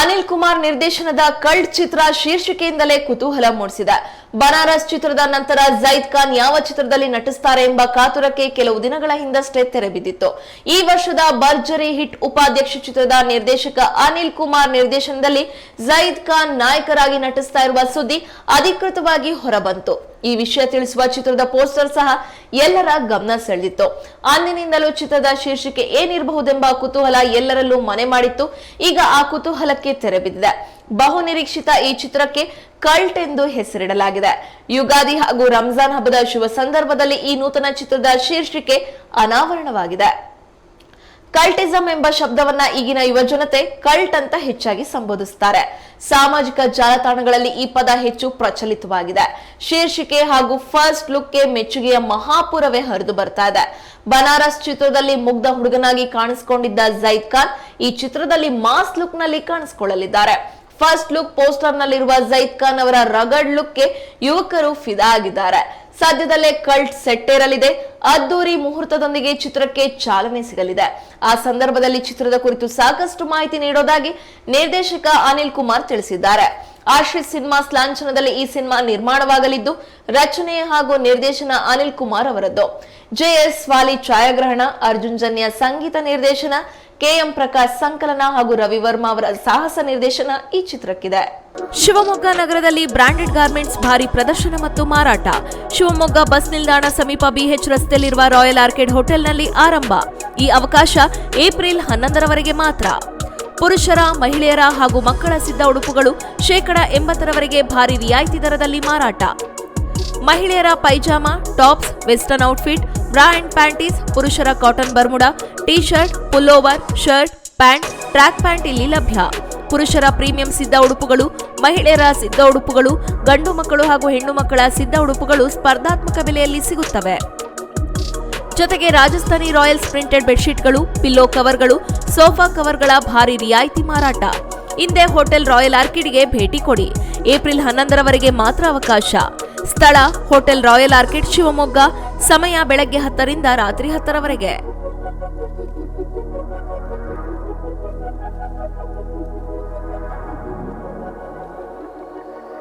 ಅನಿಲ್ ಕುಮಾರ್ ನಿರ್ದೇಶನದ ಕಲ್ಟ್ ಚಿತ್ರ ಶೀರ್ಷಿಕೆಯಿಂದಲೇ ಕುತೂಹಲ ಮೂಡಿಸಿದೆ. ಬನಾರಸ್ ಚಿತ್ರದ ನಂತರ ಜೈದ್ ಖಾನ್ ಯಾವ ಚಿತ್ರದಲ್ಲಿ ನಟಿಸ್ತಾರೆ ಎಂಬ ಕಾತುರಕ್ಕೆ ಕೆಲವು ದಿನಗಳ ಹಿಂದಷ್ಟೇ ತೆರೆಬಿದ್ದಿತ್ತು ಈ ವರ್ಷದ ಭರ್ಜರಿ ಹಿಟ್ ಉಪಾಧ್ಯಕ್ಷ ಚಿತ್ರದ ನಿರ್ದೇಶಕ ಅನಿಲ್ ಕುಮಾರ್ ನಿರ್ದೇಶನದಲ್ಲಿ ಜೈದ್ ಖಾನ್ ನಾಯಕರಾಗಿ ನಟಿಸ್ತಾ ಇರುವ ಸುದ್ದಿ ಅಧಿಕೃತವಾಗಿ ಹೊರಬಂತು. ಈ ವಿಷಯ ತಿಳಿಸುವ ಚಿತ್ರದ ಪೋಸ್ಟರ್ ಸಹ ಎಲ್ಲರ ಗಮನ ಸೆಳೆದಿತ್ತು. ಅಂದಿನಿಂದಲೂ ಚಿತ್ರದ ಶೀರ್ಷಿಕೆ ಏನಿರಬಹುದೆಂಬ ಕುತೂಹಲ ಎಲ್ಲರಲ್ಲೂ ಮನೆ ಮಾಡಿತ್ತು. ಈಗ ಆ ಕುತೂಹಲಕ್ಕೆ ತೆರೆಬಿದ್ದಿದೆ ಬಹು ನಿರೀಕ್ಷಿತ ಈ ಚಿತ್ರಕ್ಕೆ ಕಲ್ಟ್ ಎಂದು ಹೆಸರಿಡಲಾಗಿದೆ. ಯುಗಾದಿ ಹಾಗೂ ರಂಜಾನ್ ಹಬ್ಬದ ಶುಭ ಸಂದರ್ಭದಲ್ಲಿ ಈ ನೂತನ ಚಿತ್ರದ ಶೀರ್ಷಿಕೆ ಅನಾವರಣವಾಗಿದೆ. ಕಲ್ಟಿಸಂ ಎಂಬ ಶಬ್ದವನ್ನ ಈಗಿನ ಯುವಜನತೆ ಕಲ್ಟ್ ಅಂತ ಹೆಚ್ಚಾಗಿ ಸಂಬೋಧಿಸುತ್ತಾರೆ ಸಾಮಾಜಿಕ ಜಾಲತಾಣಗಳಲ್ಲಿ ಈ ಪದ ಹೆಚ್ಚು ಪ್ರಚಲಿತವಾಗಿದೆ. ಶೀರ್ಷಿಕೆ ಹಾಗೂ ಫಸ್ಟ್ ಲುಕ್ಗೆ ಮೆಚ್ಚುಗೆಯ ಮಹಾಪುರವೇ ಹರಿದು ಬರ್ತಾ ಇದೆ. ಬನಾರಸ್ ಚಿತ್ರದಲ್ಲಿ ಮುಗ್ಧ ಹುಡುಗನಾಗಿ ಕಾಣಿಸಿಕೊಂಡಿದ್ದ ಜೈದ್ ಖಾನ್ ಈ ಚಿತ್ರದಲ್ಲಿ ಮಾಸ್ ಲುಕ್ನಲ್ಲಿ ಕಾಣಿಸಿಕೊಳ್ಳಲಿದ್ದಾರೆ. ಫಸ್ಟ್ ಲುಕ್ ಪೋಸ್ಟರ್ ನಲ್ಲಿರುವ ಜೈದ್ ಖಾನ್ ಅವರ ರಗಡ್ ಲುಕ್ಗೆ ಯುವಕರು ಫಿದಾ ಆಗಿದ್ದಾರೆ ಸದ್ಯದಲ್ಲೇ ಕಲ್ಟ್ ಸೆಟ್ಟೇರಲಿದೆ ಅದ್ದೂರಿ ಮುಹೂರ್ತದೊಂದಿಗೆ ಚಿತ್ರಕ್ಕೆ ಚಾಲನೆ ಸಿಗಲಿದೆ. ಆ ಸಂದರ್ಭದಲ್ಲಿ ಚಿತ್ರದ ಕುರಿತು ಸಾಕಷ್ಟು ಮಾಹಿತಿ ನೀಡೋದಾಗಿ ನಿರ್ದೇಶಕ ಅನಿಲ್ ಕುಮಾರ್ ತಿಳಿಸಿದ್ದಾರೆ. ಆಶ್ರಿತ್ ಸಿನಿಮಾಸ್ ಲಾಂಛನದಲ್ಲಿ ಈ ಸಿನಿಮಾ ನಿರ್ಮಾಣವಾಗಲಿದ್ದು, ರಚನೆ ಹಾಗೂ ನಿರ್ದೇಶನ ಅನಿಲ್ ಕುಮಾರ್ ಅವರದ್ದು. ಜೆಎಸ್ ವಾಲಿ ಛಾಯಾಗ್ರಹಣ, ಅರ್ಜುನ್ ಜನ್ಯ ಸಂಗೀತ ನಿರ್ದೇಶನ, ಕೆಎಂ ಪ್ರಕಾಶ್ ಸಂಕಲನ ಹಾಗೂ ರವಿ ವರ್ಮಾ ಅವರ ಸಾಹಸ ನಿರ್ದೇಶನ ಈ ಚಿತ್ರಕ್ಕಿದೆ. ಶಿವಮೊಗ್ಗ ನಗರದಲ್ಲಿ ಬ್ರಾಂಡೆಡ್ ಗಾರ್ಮೆಂಟ್ಸ್ ಭಾರಿ ಪ್ರದರ್ಶನ ಮತ್ತು ಮಾರಾಟ. ಶಿವಮೊಗ್ಗ ಬಸ್ ನಿಲ್ದಾಣ ಸಮೀಪ ಬಿಎಚ್ ರಸ್ತೆಯಲ್ಲಿರುವ ರಾಯಲ್ ಆರ್ಕಿಡ್ ಹೋಟೆಲ್ನಲ್ಲಿ ಆರಂಭ. ಈ ಅವಕಾಶ ಏಪ್ರಿಲ್ ಹನ್ನೊಂದರವರೆಗೆ ಮಾತ್ರ. ಪುರುಷರ, ಮಹಿಳೆಯರ ಹಾಗೂ ಮಕ್ಕಳ ಸಿದ್ಧ ಉಡುಪುಗಳು ಶೇಕಡ ಎಂಬತ್ತರವರೆಗೆ ಭಾರಿ ರಿಯಾಯಿತಿ ದರದಲ್ಲಿ ಮಾರಾಟ. ಮಹಿಳೆಯರ pyjama, tops, western outfit, bra and panties, ಪುರುಷರ cotton bermuda T shirt pullover, shirt, pant, track pant ಇಲ್ಲಿ ಲಭ್ಯ. ಪುರುಷರ ಪ್ರೀಮಿಯಂ ಸಿದ್ಧ ಉಡುಪುಗಳು, ಮಹಿಳೆಯರ ಸಿದ್ಧ ಉಡುಪುಗಳು, ಗಂಡು ಮಕ್ಕಳು ಹಾಗೂ ಹೆಣ್ಣು ಮಕ್ಕಳ ಸಿದ್ಧ ಉಡುಪುಗಳು ಸ್ಪರ್ಧಾತ್ಮಕ ಬೆಲೆಯಲ್ಲಿ ಸಿಗುತ್ತವೆ. ಜೊತೆಗೆ ರಾಜಸ್ಥಾನಿ ರಾಯಲ್ಸ್ ಪ್ರಿಂಟೆಡ್ ಬೆಡ್ಶೀಟ್ಗಳು, ಪಿಲ್ಲೋ ಕವರ್ಗಳು, ಸೋಫಾ ಕವರ್ಗಳ ಭಾರಿ ರಿಯಾಯಿತಿ ಮಾರಾಟ. ಹಿಂದೆ ಹೋಟೆಲ್ ರಾಯಲ್ ಆರ್ಕಿಡ್ಗೆ ಭೇಟಿ ಕೊಡಿ. ಏಪ್ರಿಲ್ ಹನ್ನೊಂದರವರೆಗೆ ಮಾತ್ರ ಅವಕಾಶ. ಸ್ಥಳ, ಹೋಟೆಲ್ ರಾಯಲ್ ಆರ್ಕಿಡ್ ಶಿವಮೊಗ್ಗ. ಸಮಯ ಬೆಳಗ್ಗೆ ಹತ್ತರಿಂದ ರಾತ್ರಿ ಹತ್ತರವರೆಗೆ.